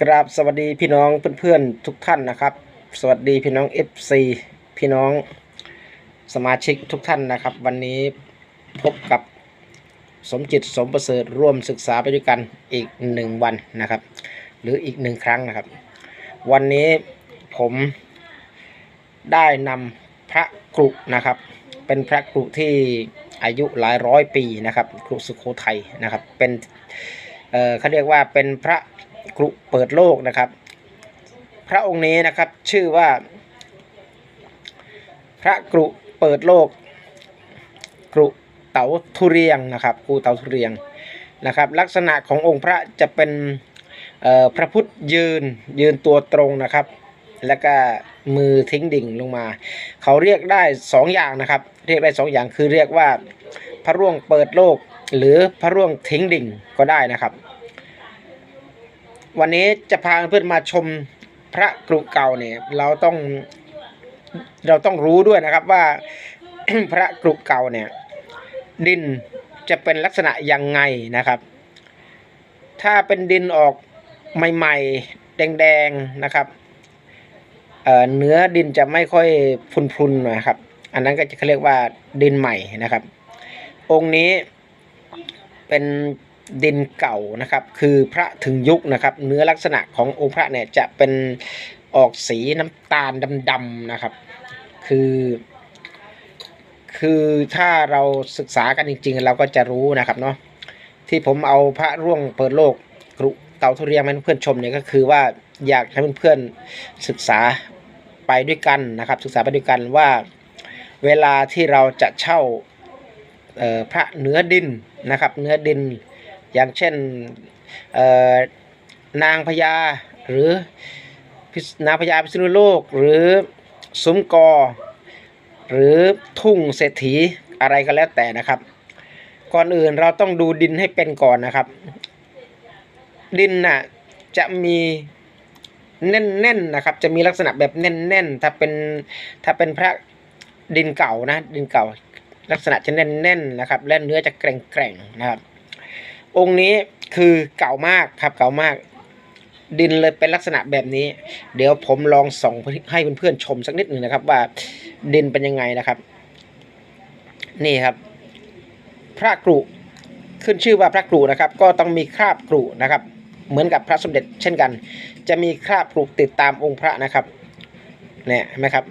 กราบสวัสดีพี่น้องเพื่อนๆทุกท่านนะครับ สวัสดีพี่น้อง FC พี่น้องสมาชิกทุกท่านนะครับ วันนี้พบกับสมจิตสมประเสริฐร่วมศึกษาไปด้วยกันอีกหนึ่งวันนะครับ หรืออีกหนึ่งครั้งนะครับ วันนี้ผมได้นำพระกรุนะครับ เป็นพระกรุที่อายุหลายร้อยปีนะครับกรุสุโขทัยนะครับเป็นเอ่อเขาเรียกว่าเป็นพระ กรุเปิดโลกนะครับ พระองค์นี้นะครับชื่อว่า พระกรุเปิดโลก กรุเต๋าทุเรียงนะครับกรุเต๋าทุเรียงนะครับ ลักษณะขององค์พระจะเป็นพระพุทธยืนยืนตัวตรงนะครับ แล้วก็มือทิ้งดิ่งลงมา เขาเรียกได้สองอย่างนะครับ เรียกได้สองอย่างคือเรียกว่าพระร่วงเปิดโลก หรือพระร่วงทิ้งดิ่งก็ได้นะครับ วันนี้จะพาเพื่อนมาชมพระกรุเก่าเนี่ยเราต้องเราต้องรู้ด้วยนะครับว่าพระกรุเก่าเนี่ยดินจะเป็นลักษณะยังไงนะครับ ถ้าเป็นดินออกใหม่ๆ แดงๆนะครับเเนื้อดินจะไม่ค่อยพุนๆนะครับ อันนั้นก็จะเขาเรียกว่าดินใหม่นะครับ องค์นี้เป็น ดินเก่านะครับ คือพระถึงยุคนะครับ เนื้อลักษณะขององค์พระเนี่ยจะเป็นออกสีน้ำตาลดำๆนะครับ คือ คือถ้าเราศึกษากันจริง ๆ เราก็จะรู้นะครับเนาะที่ผมเอาพระร่วงเปิดโลกกรุเต่าทุเรียนมาให้เพื่อนชมเนี่ยก็คือว่าอยากให้เพื่อนๆศึกษาไปด้วยกันนะครับ ศึกษาไปด้วยกันว่าเวลาที่เราจะเช่าเอ่อพระเนื้อดินนะครับ เนื้อดิน อย่างเช่นนางพญาหรือนางพญาพิษณุโลก หรือซุ้มกอ หรือทุ่งเศรษฐีอะไรก็แล้วแต่นะครับ ก่อนอื่นเราต้องดูดินให้เป็นก่อนนะครับ ดินน่ะจะมีแน่นๆนนะครับ จะมีลักษณะแบบแน่นๆ ถ้าเป็นถ้าเป็นพระดินเก่านะดินเก่า ลักษณะจะแน่นๆนะครับและเนื้อจะแกร่งๆนะครับ องค์นี้คือเก่ามากครับเก่ามาก ดินเลยเป็นลักษณะแบบนี้ เดี๋ยวผมลองส่องให้เพื่อนๆชมสักนิดหนึ่งนะครับ ว่าดินเป็นยังไงนะครับ นี่ครับ พระกรุขึ้นชื่อว่าพระกรุนะครับ ก็ต้องมีคราบกรุนะครับ เหมือนกับพระสมเด็จเช่นกัน จะมีคราบกรุติดตามองค์พระนะครับเนี่ยเห็นไหมครับ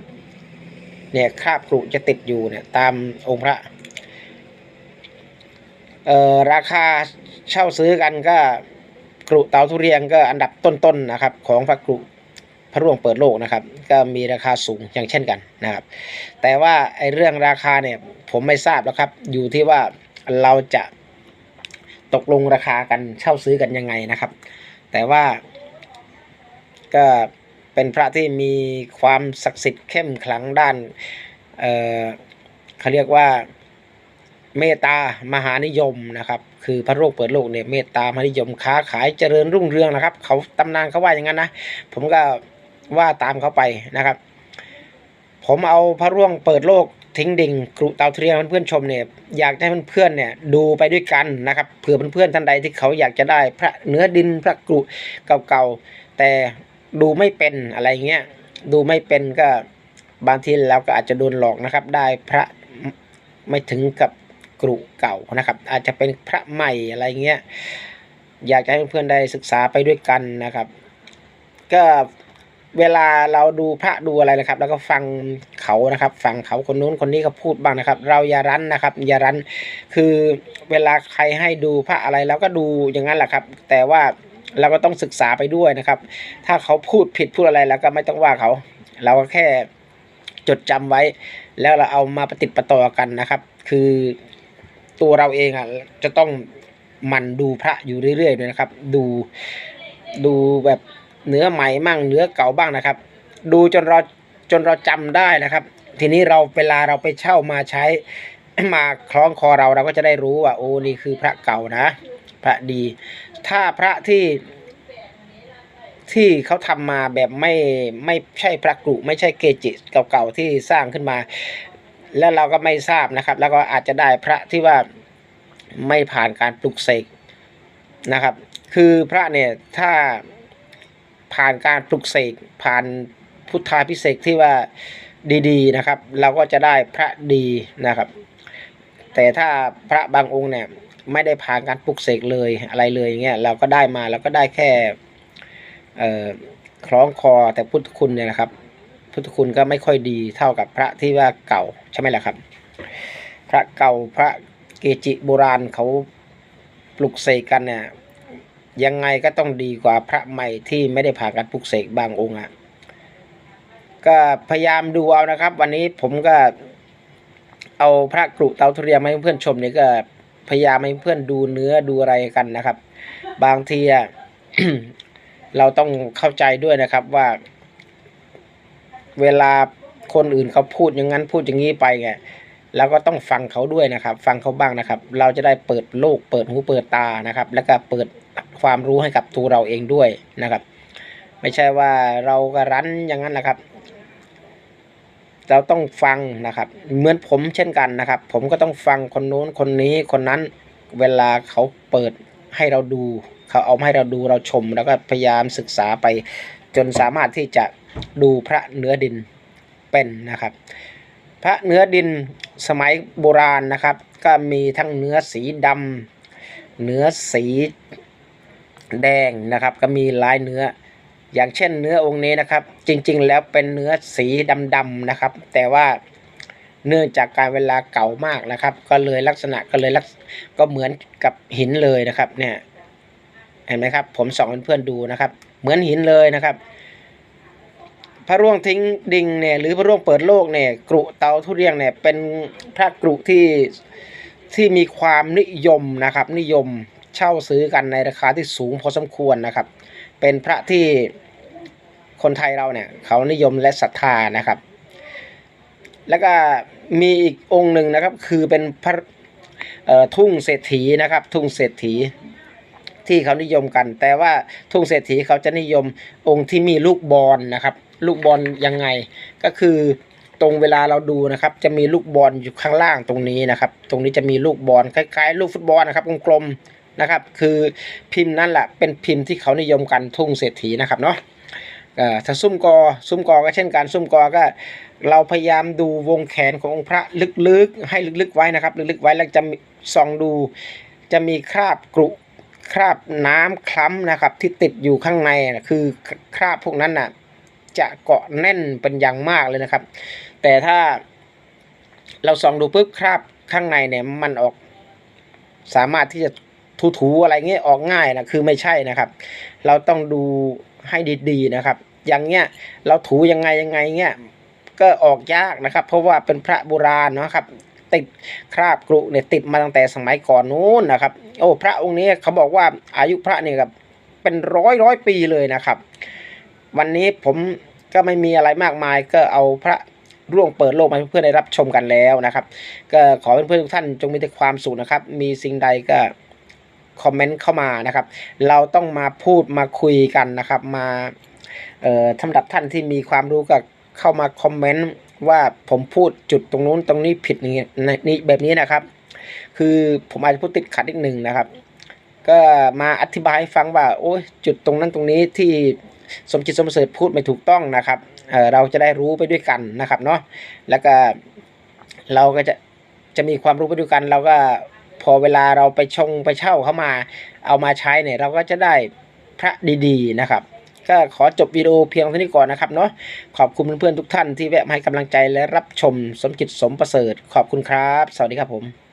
เนี่ยคราบกรุจะติดอยู่เนี่ยตามองค์พระ เอ่อราคาเช่าซื้อกันก็กรุเตาทุเรียงก็อันดับต้นๆนะครับ ของพระกรุพระร่วงเปิดโลกนะครับ ก็มีราคาสูงอย่างเช่นกันนะครับ แต่ว่าไอ้เรื่องราคาเนี่ยผมไม่ทราบแล้วครับ อยู่ที่ว่าเราจะตกลงราคากันเช่าซื้อกันยังไงนะครับ แต่ว่าก็เป็นพระที่มีความศักดิ์สิทธิ์เข้มขลังด้าน เออเขาเรียกว่า เมตตามหานิยมนะครับ คือพระโลกเปิดโลกเนี่ยเมตตามหานิยมค้าขายเจริญรุ่งเรืองนะครับ เขาตำนานเขาว่าอย่างนั้นนะผมก็ว่าตามเขาไปนะครับ ผมเอาพระร่วงเปิดโลกทิ้งดิ่งกรุเตาเทียมเพื่อนชมเนี่ยอยากให้เพื่อนๆเนี่ยดูไปด้วยกันนะครับเผื่อเพื่อนๆท่านใดที่เขาอยากจะได้พระเนื้อดินพระกรุเก่าๆแต่ดูไม่เป็นอะไรเงี้ยดูไม่เป็นก็บางทีเราก็อาจจะโดนหลอกนะครับ ได้พระไม่ถึงกับ กรุเก่านะครับ อาจจะเป็นพระใหม่อะไรเงี้ยอยากจะให้เพื่อนๆได้ศึกษาไปด้วยกันนะครับ ก็เวลาเราดูพระดูอะไรนะครับ แล้วก็ฟังเขานะครับ ฟังเขาคนนู้นคนนี้เขาพูดบ้างนะครับ เราอย่ารั้นนะครับ อย่ารั้นคือเวลาใครให้ดูพระอะไรเราก็ดูอย่างนั้นแหละครับ แต่ว่าเราก็ต้องศึกษาไปด้วยนะครับ ถ้าเขาพูดผิดพูดอะไรแล้วก็ไม่ต้องว่าเขา เราก็แค่จดจำไว้ แล้วเราเอามาปฏิดประต่อกันนะครับ คือ ตัวเราเองอะจะต้องมันดูพระอยู่เรื่อยๆด้วยนะครับ ดูดูแบบเนื้อใหม่มั่งเนื้อเก่าบ้างนะครับ ดูจนเราจนเราจำได้นะครับ ทีนี้เราเวลาเราไปเช่ามาใช้มาคล้องคอเราเราก็จะได้รู้ว่า โอ้นี่คือพระเก่านะ พระดี ถ้าพระที่ที่เขาทำมาแบบไม่ไม่ใช่พระกรุไม่ใช่เกจิเก่าๆที่สร้างขึ้นมา แล้วเราก็ไม่ทราบนะครับ แล้วก็อาจจะได้พระที่ว่าไม่ผ่านการปลุกเสกนะครับ คือพระเนี่ยถ้าผ่านการปลุกเสกผ่านพุทธาพิเศษที่ว่าดีๆนะครับ เราก็จะได้พระดีนะครับ แต่ถ้าพระบางองค์เนี่ยไม่ได้ผ่านการปลุกเสกเลยอะไรเลยอย่างเงี้ยเราก็ได้มาเราก็ได้แค่คล้องคอแต่พุทธคุณเนี่ยนะครับ พุทธคุณก็ไม่ค่อยดีเท่ากับพระที่ว่าเก่าใช่ไหมล่ะครับ พระเก่าพระเกจิโบราณเขาปลุกเสกกันเนี่ยยังไงก็ต้องดีกว่าพระใหม่ที่ไม่ได้ผ่านการปลุกเสกบางองค์อะก็พยายามดูเอานะครับ วันนี้ผมก็เอาพระกรุเตาทุเรียนมาให้เพื่อนชมเนี่ยก็พยายามให้เพื่อนดูเนื้อดูอะไรกันนะครับ บางทีอะเราต้องเข้าใจด้วยนะครับว่า เวลาคนอื่นเขาพูดอย่างนั้นพูดอย่างนี้ไปไงเราก็ต้องฟังเขาด้วยนะครับ ฟังเขาบ้างนะครับ เราจะได้เปิดโลก เปิดหูเปิดตานะครับ แล้วก็เปิดความรู้ให้กับตัวเราเองด้วยนะครับ ไม่ใช่ว่าเราก็รั้นอย่างนั้นนะครับ เราต้องฟังนะครับ เหมือนผมเช่นกันนะครับ ผมก็ต้องฟังคนโน้นคนนี้คนนั้น เวลาเขาเปิดให้เราดู เขาเอาให้เราดูเราชม แล้วก็พยายามศึกษาไปจนสามารถที่จะ ดูพระเนื้อดินเป็นนะครับ พระเนื้อดินสมัยโบราณนะครับ ก็มีทั้งเนื้อสีดำเนื้อสีแดงนะครับ ก็มีหลายเนื้ออย่างเช่นเนื้อองค์นี้นะครับ จริงๆ แล้วเป็นเนื้อสีดำๆนะครับ แต่ว่าเนื่องจากการเวลาเก่ามากนะครับ ก็เลยลักษณะก็เลยลักษก็เหมือนกับหินเลยนะครับเนี่ยเห็นไหมครับ ผมส่องเพื่อนดูนะครับ เหมือนหินเลยนะครับ พระร่วงทิ้งดิงเนี่ยหรือพระร่วงเปิดโลกเนี่ยกรุเตาทุเรียงเนี่ยเป็นพระกรุที่ที่มีความนิยมนะครับนิยมเช่าซื้อกันในราคาที่สูงพอสมควรนะครับ เป็นพระที่คนไทยเราเนี่ยเขานิยมและศรัทธานะครับ แล้วก็มีอีกองค์หนึ่งนะครับคือเป็นพระเอ่อทุ่งเศรษฐีนะครับ ทุ่งเศรษฐีที่เขานิยมกัน แต่ว่าทุ่งเศรษฐีเขาจะนิยมองค์ที่มีลูกบอลนะครับ ลูกบอลยังไง ก็คือตรงเวลาเราดูนะครับ จะมีลูกบอลอยู่ข้างล่างตรงนี้นะครับ ตรงนี้จะมีลูกบอลคล้ายๆ ลูกฟุตบอลนะครับกลมๆนะครับ คือพิมพ์นั่นแหละเป็นพิมพ์ที่เขานิยมกันทุ่งเศรษฐีนะครับเนาะถ้าซุ้มกอซุ้มกอก็เช่นกันซุ้มกอก็ เราพยายามดูวงแขนขององค์พระลึกๆ ให้ลึกๆไว้นะครับ ลึกๆไว้แล้วจะส่องดูจะมีคราบกรุคราบน้ำคล้ำนะครับที่ติดอยู่ข้างในนะคือคราบพวกนั้นน่ะ จะเกาะแน่นเป็นอย่างมากเลยนะครับ แต่ถ้าเราส่องดูปุ๊บคราบข้างในเนี่ยมันออกสามารถที่จะถูๆอะไรเงี้ยออกง่ายนะคือไม่ใช่นะครับ เราต้องดูให้ดีๆนะครับ อย่างเงี้ยเราถูยังไงยังไงเงี้ยก็ออกยากนะครับ เพราะว่าเป็นพระโบราณเนาะครับติดคราบกรุเนี่ยติดมาตั้งแต่สมัยก่อนนู้นนะครับ โอ้พระองค์นี้เขาบอกว่าอายุพระเนี่ยครับเป็นร้อยร้อยปีเลยนะครับ วันนี้ผมก็ไม่มีอะไรมากมายก็เอาพระร่วงเปิดโลกมาเพื่อนได้รับชมกันแล้วนะครับ ก็ขอเพื่อนๆทุกท่านจงมีแต่ความสุขนะครับ มีสิ่งใดก็คอมเมนต์เข้ามานะครับ เราต้องมาพูดมาคุยกันนะครับ มาเอ่อสำหรับท่านที่มีความรู้ก็เข้ามาคอมเมนต์ว่าผมพูดจุดตรงนู้นตรงนี้ผิดย่างเงี้ยนี่แบบนี้นะครับ คือผมอาจจะพูดติดขัดนิดหนึ่งนะครับ ก็มาอธิบายให้ฟังว่าโอ้ยจุดตรงนั้นตรงนี้ที่ สมจิตสมเสริฐพูดไม่ถูกต้องนะครับเออเราจะได้รู้ไปด้วยกันนะครับเนาะแล้วก็เราก็จะจะมีความรู้ไปด้วยกัน เราก็พอเวลาเราไปชงไปเช่าเข้ามา เอามาใช้เนี่ยเราก็จะได้พระดีๆนะครับก็ขอจบวิดีโอเพียงเท่านี้ก่อนนะครับเนาะขอบคุณเพื่อนๆทุกท่านที่แวะมาให้กำลังใจและรับชมสมจิตสมประเสริฐ ขอบคุณครับ สวัสดีครับผม